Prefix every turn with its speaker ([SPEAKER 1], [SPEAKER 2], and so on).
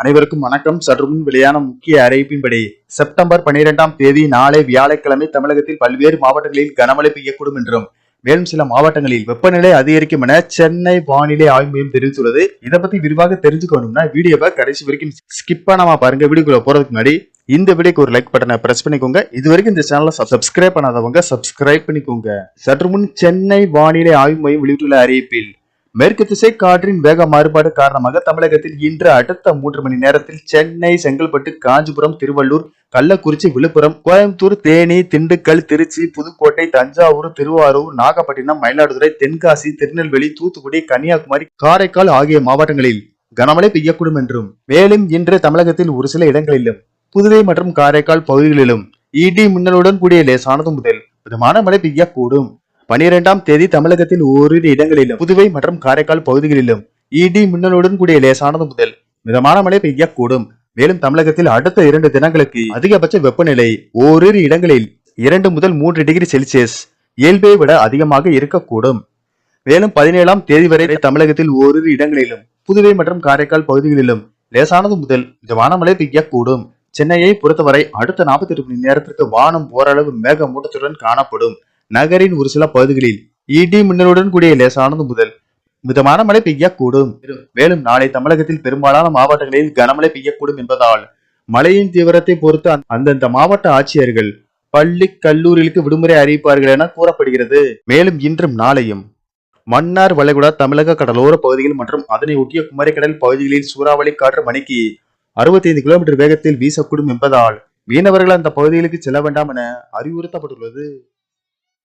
[SPEAKER 1] அனைவருக்கும் வணக்கம் சற்று முன் வெளியான முக்கிய அறிவிப்பின்படி செப்டம்பர் பனிரெண்டாம் தேதி நாளை வியாழக்கிழமை தமிழகத்தில் பல்வேறு மாவட்டங்களில் கனமழை பெய்யக்கூடும் என்றும் மேலும் சில மாவட்டங்களில் வெப்பநிலை அதிகரிக்கும் என சென்னை வானிலை ஆய்வு மையம் தெரிவித்துள்ளது இதை பத்தி விரிவாக தெரிஞ்சுக்கணும்னா வீடியோவை கடைசி வரைக்கும் ஸ்கிப் பண்ணாம பாருங்க வீடியோக்குள்ள போறதுக்கு முன்னாடி இந்த வீடியோக்கு ஒரு லைக் பட்டனை பிரஸ் பண்ணிக்கோங்க இது வரைக்கும் இந்த சேனலை சப்ஸ்கிரைப் பண்ணாதவங்க சப்ஸ்கிரைப் பண்ணிக்கோங்க சற்று முன் சென்னை வானிலை ஆய்வு மையம் வெளியிட்டுள்ள அறிவிப்பில் மேற்கு திசை காற்றின் வேக மாறுபாடு காரணமாக தமிழகத்தில் இன்று அடுத்த மூன்று மணி நேரத்தில் சென்னை செங்கல்பட்டு காஞ்சிபுரம் திருவள்ளூர் கள்ளக்குறிச்சி விழுப்புரம் கோயம்புத்தூர் தேனி திண்டுக்கல் திருச்சி புதுக்கோட்டை தஞ்சாவூர் திருவாரூர் நாகப்பட்டினம் மயிலாடுதுறை தென்காசி திருநெல்வேலி தூத்துக்குடி கன்னியாகுமரி காரைக்கால் ஆகிய மாவட்டங்களில் கனமழை பெய்யக்கூடும் என்றும் மேலும் இன்று தமிழகத்தில் ஒரு சில இடங்களிலும் புதுவை மற்றும் காரைக்கால் பகுதிகளிலும் இடி மின்னலுடன் கூடிய லேசானது முதல் விதமான மழை பெய்யக்கூடும் பனிரெண்டாம் தேதி தமிழகத்தில் ஓரிரு இடங்களிலும் புதுவை மற்றும் காரைக்கால் பகுதிகளிலும் இடி மின்னலுடன் கூடிய லேசானது முதல் மிதமான மழை பெய்யக்கூடும் மேலும் தமிழகத்தில் அடுத்த இரண்டு தினங்களுக்கு அதிகபட்ச வெப்பநிலை ஓரிரு இடங்களில் இரண்டு முதல் மூன்று டிகிரி செல்சியஸ் இயல்பை விட அதிகமாக இருக்கக்கூடும் மேலும் பதினேழாம் தேதி வரை தமிழகத்தில் ஓரிரு இடங்களிலும் புதுவை மற்றும் காரைக்கால் பகுதிகளிலும் லேசானது முதல் மிதமான மழை பெய்யக்கூடும் சென்னையை பொறுத்தவரை அடுத்த நாற்பத்தி எட்டு மணி நேரத்திற்கு வானம் ஓரளவு மேக மூட்டத்துடன் காணப்படும் நகரின் ஒரு சில பகுதிகளில் இடி மின்னலுடன் கூடிய லேசானது முதல் மிதமான மழை பெய்யக்கூடும் மேலும் நாளை தமிழகத்தில் பெரும்பாலான மாவட்டங்களில் கனமழை பெய்யக்கூடும் என்பதால் மழையின் தீவிரத்தை பொறுத்து அந்தந்த மாவட்ட ஆட்சியர்கள் பள்ளி கல்லூரிகளுக்கு விடுமுறை அறிவிப்பார்கள் என கூறப்படுகிறது மேலும் இன்றும் நாளையும் மன்னார் வளைகுடா தமிழக கடலோர பகுதிகள் மற்றும் அதனை ஒட்டிய குமரிக்கடல் பகுதிகளில் சூறாவளி காற்று மணிக்கு ஐந்து கிலோமீட்டர் வேகத்தில் வீசக்கூடும் என்பதால் மீனவர்கள் அந்த பகுதிகளுக்கு செல்ல வேண்டாம் என அறிவுறுத்தப்பட்டுள்ளது